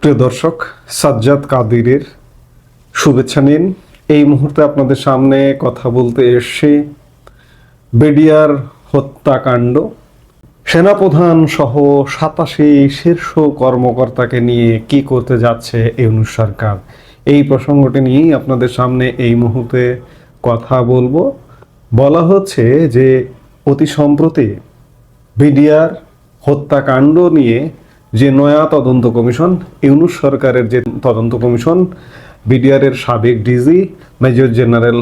প্রিয় দর্শক, সাজ্জাদ কাদিরের শুভেচ্ছা নিন। এই মুহূর্তে আপনাদের সামনে কথা বলতে এসছি বেডিয়ার হত্যাকাণ্ড। সেনাপ্রধান সহ সাতাশি শীর্ষ কর্মকর্তাকে নিয়ে কি করতে যাচ্ছে ইউনুস সরকার? এই প্রসঙ্গটি নিয়েই আপনাদের সামনে এই মুহূর্তে কথা বলব। বলা হচ্ছে যে, অতি সম্প্রতি বিডিআর হত্যাকাণ্ড নিয়ে যে নয়া তদন্ত কমিশন, ইউনুস সরকারের যে তদন্ত কমিশন বিডিআরের সাবেক ডিজি, মেজর জেনারেল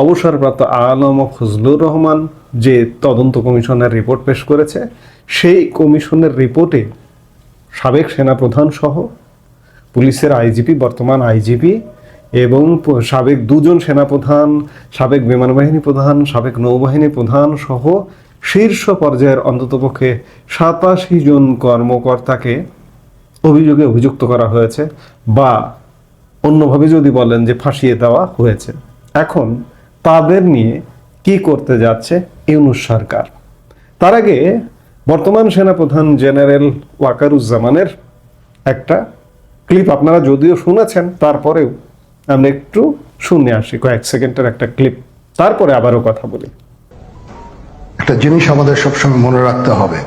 অবসরপ্রাপ্ত আলম ফজলুর রহমান যে তদন্ত কমিশনের রিপোর্ট পেশ করেছে, সেই কমিশনের রিপোর্টে সাবেক সেনাপ্রধান সহ পুলিশের আইজিপি, বর্তমান আইজিপি এবং সাবেক দুজন সেনাপ্রধান, সাবেক বিমান বাহিনী প্রধান, সাবেক নৌবাহিনী প্রধান সহ শীর্ষ পর্যায়ের অন্ততপক্ষে সাতাশি জন কর্মকর্তাকে অভিযোগে অভিযুক্ত করা হয়েছে বা অন্যভাবে যদি বলেন যে ফাঁসিয়ে দেওয়া হয়েছে। এখন তাদের নিয়ে কি করতে যাচ্ছে ইউনুস সরকার? তার আগে বর্তমান সেনাপ্রধান জেনারেল ওয়াকারুজ্জামানের একটা ক্লিপ আপনারা যদিও শুনেছেন, তারপরেও আমরা একটু শুনে আসি, কয়েক সেকেন্ডের একটা ক্লিপ। তারপরে আবারও কথা বলি। একটা জিনিস আমাদের সবসময় মনে রাখতে হবে।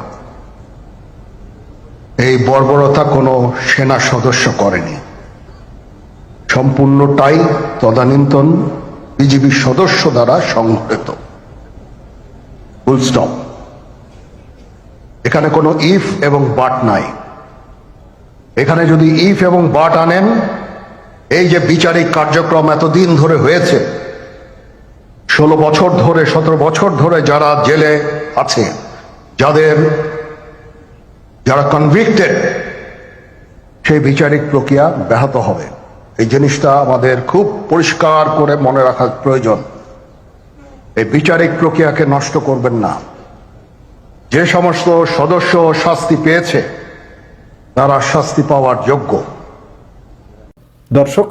এই বর্বরতা কোনো সেনা সদস্য করেনি। সম্পূর্ণটাই তদানীন্তন বিজিবি সদস্য দ্বারা সংঘটিত। ফুল স্টপ এখানে কোনো ইফ এবং বাট নাই। এখানে যদি ইফ এবং বাট আনেন, এই যে বিচারিক কার্যক্রম এতদিন ধরে হয়েছে ষোলো বছর ধরে, সতেরো বছর ধরে যারা জেলে আছে, যাদের, যারা কনভিক্টেড সেই বিচারিক প্রক্রিয়া ব্যাহত হবে। এই জিনিসটা আমাদের খুব পরিষ্কার করে মনে রাখা প্রয়োজন। এই বিচারিক প্রক্রিয়াকে নষ্ট করবেন না। যে সমস্ত সদস্য শাস্তি পেয়েছে, তারা শাস্তি পাওয়ার যোগ্য। দর্শক,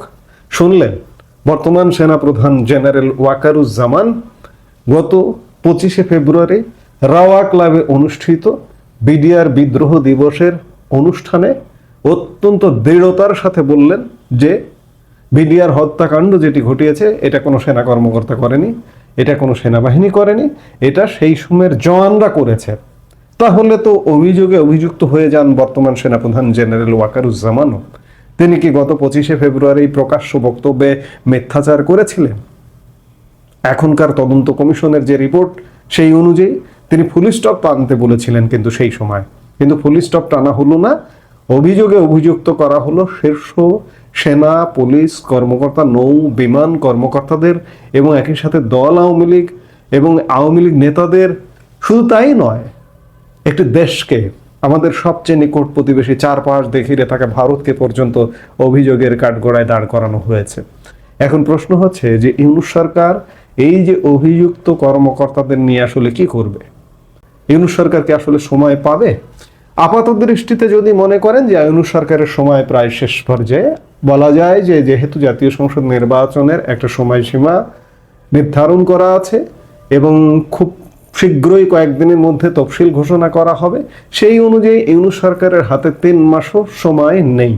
শুনলেন বর্তমান সেনাপ্রধান জেনারেল ওয়াকারুজ্জামান গত পঁচিশে ফেব্রুয়ারি রাওয়া ক্লাবে অনুষ্ঠিত বিডিআর বিদ্রোহ দিবসের অনুষ্ঠানে অত্যন্ত দৃঢ়তার সাথে বললেন যে, বিডিআর হত্যাকাণ্ড যেটি ঘটিয়েছে, এটা কোনো সেনা কর্মকর্তা করেনি, এটা কোনো সেনাবাহিনী করেনি, এটা সেই সময়ের জওয়ানরা করেছে। তাহলে তো অভিযোগে অভিযুক্ত হয়ে যান বর্তমান সেনাপ্রধান জেনারেল ওয়াকারুজ্জামানও। তিনি কি গত পঁচিশে ফেব্রুয়ারি প্রকাশ্য বক্তব্যে মিথ্যাচার করেছিলেন? এখনকার তদন্ত কমিশনের যে রিপোর্ট, সেই অনুযায়ী তিনি ফুল স্টপ টানতে বলেছিলেন কিন্তু সেই সময়। কিন্তু ফুল স্টপ টানা হলো না, অভিযোগে অভিযুক্ত করা হলো শীর্ষ সেনা, পুলিশ, কর্মকর্তা, নৌ, বিমান কর্মকর্তাদের এবং একই সাথে দল, আওয়ামী লীগ এবং আওয়ামী লীগ নেতাদের। শুধু তাই নয়, একটি দেশকে আমাদের সবচেয়ে নিকট প্রতিবেশী চার পাশ দেখিরে থাকা ভারতকে পর্যন্ত অভিযোগের কাঠগড়ায় দাঁড় করানো হয়েছে। এখন প্রশ্ন হচ্ছে যে ইউনুস সরকার এই যে অভিযুক্ত কর্মকর্তাদের নিয়ে আসলে কি করবে? ইউনুস সরকার কি আসলে সময় পাবে? আপাত দৃষ্টিতে যদি মনে করেন যে ইউনুস সরকারের সময় প্রায় শেষ পর্যায়ে, বলা যায় যে যেহেতু জাতীয় সংসদ নির্বাচনের একটা সময়সীমা নির্ধারণ করা আছে এবং খুব শীঘ্রই কয়েকদিনের মধ্যে তফসিল ঘোষণা করা হবে। সেই অনুযায়ী ইউনুস সরকারের হাতে তিন মাসও সময় নেই।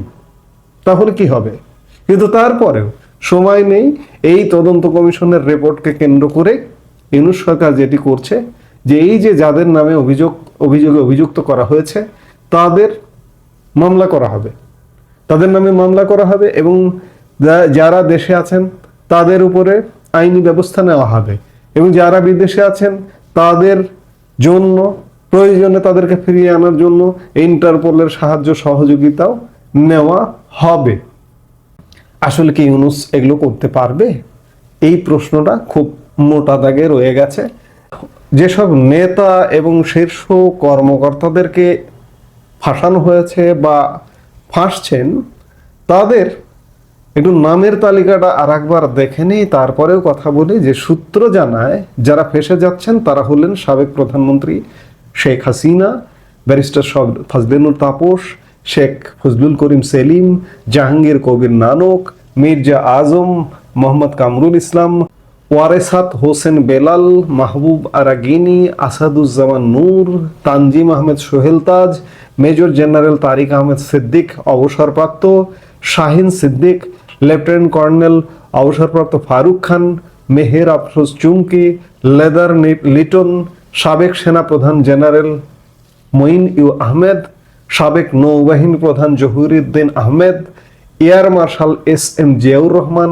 তাহলে কি হবে? কিন্তু তারপরেও সময় নেই। এই তদন্ত কমিশনের রিপোর্টকে কেন্দ্র করে ইউনুস সরকার যেটি করছে, যে এই যে যাদের নামে অভিযোগ, অভিযোগে অভিযুক্ত করা হয়েছে, তাদের মামলা করা হবে। তাদের নামে মামলা করা হবে এবং যারা দেশে আছেন, তাদের উপরে আইনি ব্যবস্থা নেওয়া হবে। এবং যারা বিদেশে আছেন তাদের জন্য, প্রয়োজনে তাদেরকে ফিরিয়ে আনার জন্য ইন্টারপোলের সাহায্য সহযোগিতাও নেওয়া হবে। আসলে কি ইউনুস এগুলো করতে পারবে? এই প্রশ্নটা খুব মোটা দাগে রয়ে গেছে। যেসব নেতা এবং শীর্ষ কর্মকর্তাদেরকে ফাঁসানো হয়েছে বা ফাঁসছেন, তাদের একটু নামের তালিকাটা আর একবার দেখে নিই, তারপরেও কথা বলি যে সূত্র জানায়, যারা ফেসে যাচ্ছেন তারা হলেন সাবেক প্রধানমন্ত্রী শেখ হাসিনা, ব্যারিস্টার সব- ফজলেনুর তাপস, শেখ ফজলুল করিম সেলিম, জাহাঙ্গীর কবির নানক, মির্জা আজম, মোহাম্মদ কামরুল ইসলাম, ওয়ারেসাত হোসেন বেলাল, মাহবুব আরাগিনী, আসাদুজ্জামান নূর, তানজিম আহমেদ সোহেল তাজ, মেজর জেনারেল তারিক আহমেদ সিদ্দিক অবসরপ্রাপ্ত, শাহিন সিদ্দিক লেফটেন্যান্ট কর্নেল অবসরপ্রাপ্ত ফারুক খান, মেহের আফরোজ চুমকি, লেদার লিটন, সাবেক সেনাপ্রধান জেনারেল মঈন ইউ আহমেদ, সাবেক নৌবাহিনী প্রধান Zahuruddin Ahmed, air marshal S M Ziaur Rahman,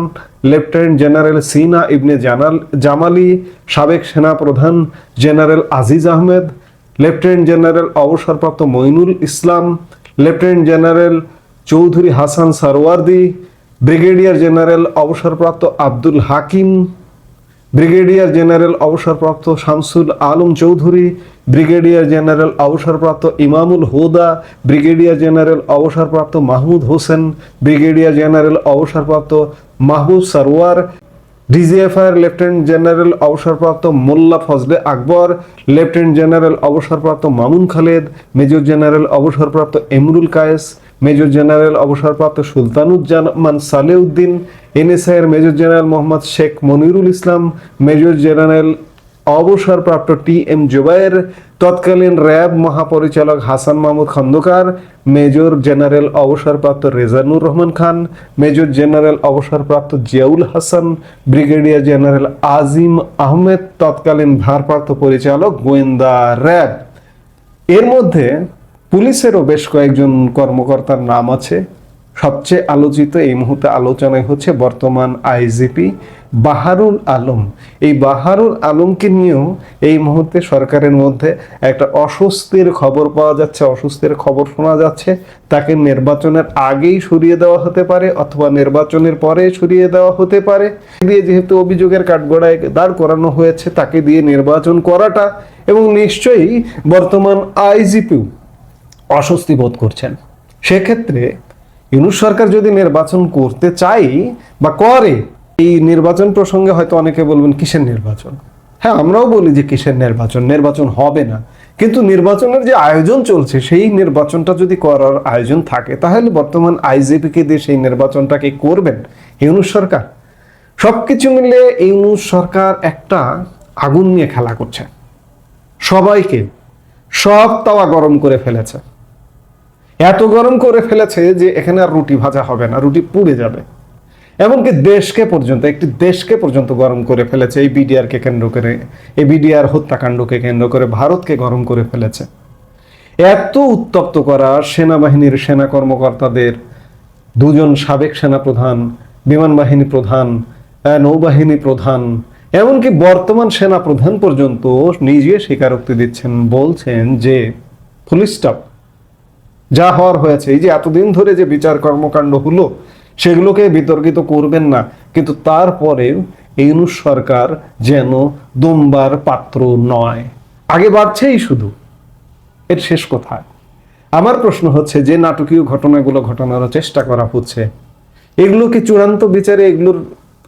lieutenant general Sina Ibne Jalal Jamali, সাবেক সেনাপ্রধান general Aziz Ahmed, lieutenant general অবসরপ্রাপ্ত Moinul Islam, lieutenant general Chowdhury Hasan Sarwardi brigadier general অবসরপ্রাপ্ত Abdul Hakim, brigadier general অবসরপ্রাপ্ত Shamsul Alam Chowdhury, brigadier general অবসরপ্রাপ্ত ইমামুল হুদা, brigadier general অবসরপ্রাপ্ত Mahmud Hossain, brigadier general অবসরপ্রাপ্ত Mahbub Sarwar DGFI lieutenant general অবসরপ্রাপ্ত মোল্লা Fazle Akbar, lieutenant general অবসরপ্রাপ্ত মামুন খালেদ, মেজর জেনারেল অবসরপ্রাপ্ত Emrul Kayes major general অবসরপ্রাপ্ত সুলতানুজ্জামান সালেউদ্দিন এনএসআই এর major general Mohammad Sheikh Monirul Islam, major general অবসরপ্রাপ্ত টি এম জুবায়ের, তৎকালীন র্যাব মহাপরিচালক হাসান মাহমুদ খন্দকার, মেজর জেনারেল অবসরপ্রাপ্ত রেজানুর রহমান খান, মেজর জেনারেল অবসরপ্রাপ্ত জিয়াউল হাসান, ব্রিগেডিয়ার জেনারেল আজিম আহমেদ, তৎকালীন ভারপ্রাপ্ত পরিচালক গোয়েন্দা র্যাব। এর মধ্যে পুলিশেরও বেশ কয়েকজন কর্মকর্তার নাম আছে। সবচেয়ে আলোচিত এই মুহূর্তে আলোচনায় হচ্ছে বর্তমান আইজিপি বাহারুল আলম। এই বাহারুল আলমকে নিয়েও এই মুহূর্তে সরকারের মধ্যে একটা অস্বস্তির খবর পাওয়া যাচ্ছে, অস্বস্তির খবর শোনা যাচ্ছে। তাকে নির্বাচনের আগেই সরিয়ে দেওয়া হতে পারে অথবা নির্বাচনের পরে সরিয়ে দেওয়া হতে পারে। দিয়ে যেহেতু অভিযোগের কাঠগড়ায় দাঁড় করানো হয়েছে, তাকে দিয়ে নির্বাচন করাটা এবং নিশ্চয়ই বর্তমান আইজিপিও অস্বস্তি বোধ করছেন। সেক্ষেত্রে ইউনুস সরকার যদি নির্বাচন করতে চাই বা করে, এই নির্বাচন প্রসঙ্গে হয়তো অনেকে বলবেন, কিসের নির্বাচন? হ্যাঁ আমরাও বলি যে কিসের নির্বাচন? নির্বাচন হবে না। কিন্তু নির্বাচনের যে আয়োজন চলছে, সেই নির্বাচনটা যদি করার আয়োজন থাকে, তাহলে বর্তমান আইজিপিকে দিয়ে সেই নির্বাচনটাকে করবেন? ইউনুস সরকার। সবকিছু মিলে ইউনুস সরকার একটা আগুন নিয়ে খেলা করছে। সবাইকে সব তাওয়া গরম করে ফেলেছে। এত গরম করে ফেলেছে যে এখানে আর রুটি ভাজা হবে না, রুটি পুড়ে যাবে। এমনকি দেশকে পর্যন্ত, একটি দেশকে পর্যন্ত গরম করে ফেলেছে এই বিডিআরকে কেন্দ্র করে, এই বিডিআর হত্যাকাণ্ডকে কেন্দ্র করে ভারতকে গরম করে ফেলেছে। এত উত্তপ্ত করা সেনাবাহিনীর সেনা কর্মকর্তাদের, দুজন সাবেক সেনা প্রধান বিমান বাহিনী প্রধান নৌবাহিনী প্রধান, এমনকি বর্তমান সেনা প্রধান পর্যন্ত নিজে স্বীকারোক্তি দিচ্ছেন, বলছেন যে স্টাফ যা হওয়ার হয়েছে। এই যে এতদিন ধরে যে বিচার কর্মকাণ্ড হলো, সেগুলোকে বিতর্কিত করবেন না। কিন্তু তারপরেও ইউনুস সরকার যেন দুম্বার পাত্র নয়। আগে বাড়ছেই শুধু। এর শেষ কোথায় আমার প্রশ্ন হচ্ছে, যে নাটকীয় ঘটনাগুলো ঘটানোর চেষ্টা করা হচ্ছে, এগুলো কি চূড়ান্ত বিচারে এগুলোর,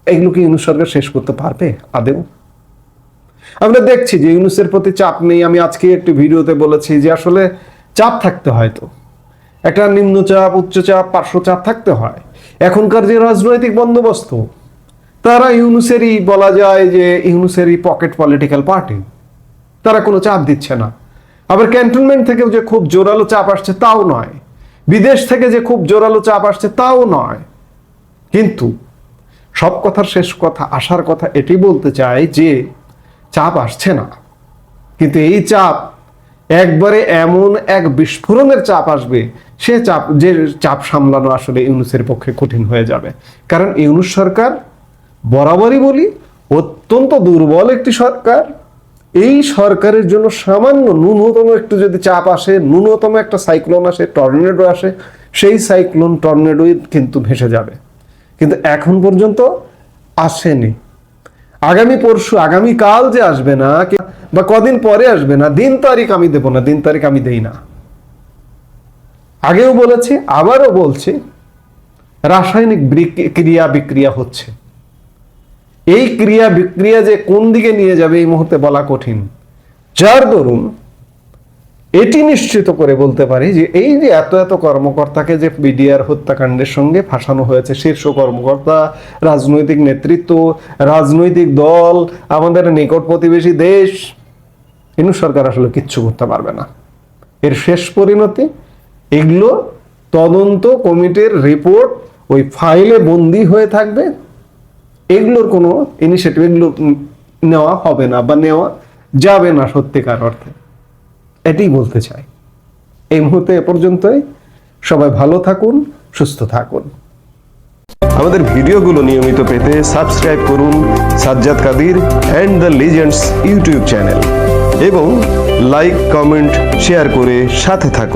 এগুলো কি ইউনুস সরকার শেষ করতে পারবে আদেও আমরা দেখছি যে ইউনুসের প্রতি চাপ নেই। আমি আজকে একটি ভিডিওতে বলেছি যে আসলে চাপ থাকতে হয় তো। একটা নিম্নচাপ, উচ্চচাপ, পার্শ্বচাপ থাকতে হয়। এখনকার যে রাজনৈতিক বন্দোবস্ত, তারা ইউনুসেরই বলা যায় যে ইউনুসেরই পকেট পলিটিক্যাল পার্টি। তারা কোনো চাপ দিচ্ছে না। আবার ক্যান্টনমেন্ট থেকেও যে খুব জোরালো চাপ আসছে তাও নয়। বিদেশ থেকে যে খুব জোরালো চাপ আসছে তাও নয়। কিন্তু সব কথার শেষ কথা, আসার কথা এটি বলতে চাই যে চাপ আসছে না। কিন্তু এই চাপ একবারে এমন এক বিস্ফোরণের চাপ আসবে সে চাপ, যে চাপ সামলানো আসলে ইউনুসের পক্ষে কঠিন হয়ে যাবে। কারণ ইউনুস সরকার, বরাবরই বলি, অত্যন্ত দুর্বল একটি সরকার। এই সরকারের জন্য সামান্য ন্যূনতম একটু যদি চাপ আসে, ন্যূনতম একটা সাইক্লোন আসে, টর্নেডো আসে, সেই সাইক্লোন টর্নেডোই কিন্তু ভেসে যাবে। কিন্তু এখন পর্যন্ত আসেনি। আগামী পরশু আগামী কাল যে আসবে না, বা কদিন পরে আসবে না, দিন তারিখ আমি দেব না, দিন তারিখ আমি দেই না। আগেও বলেছি, আবারও বলছি, রাসায়নিক ক্রিয়া বিক্রিয়া হচ্ছে। এই ক্রিয়া বিক্রিয়া যে কোন দিকে নিয়ে যাবে এই মুহূর্তে বলা কঠিন। যার দরুন এটি নিশ্চিত করে বলতে পারি যে এই যে এত এত কর্মকর্তাকে যে বিডিআর হত্যাকাণ্ডের সঙ্গে ফাঁসানো হয়েছে, শীর্ষ কর্মকর্তা, রাজনৈতিক নেতৃত্ব, রাজনৈতিক দল, আমাদের নিকট প্রতিবেশী দেশ ইনু সরকার আসলে কিচ্ছু করতে পারবে না। এর শেষ পরিণতি এগুলো তদন্ত কমিটির রিপোর্ট ওই ফাইলে বন্দি হয়ে থাকবে। এগুলোর কোনো ইনিশিয়েটিভ এগুলো নেওয়া হবে না বা নেওয়া যাবে না সত্যিকার অর্থে। এটাই বলতে চাই। এই মুহূর্তে এ পর্যন্তই। সবাই ভালো থাকুন, সুস্থ থাকুন। আমাদের ভিডিওগুলো নিয়মিত পেতে সাবস্ক্রাইব করুন Sajjad Kadir and the legends YouTube channel এবং লাইক কমেন্ট শেয়ার করে সাথে থাকুন।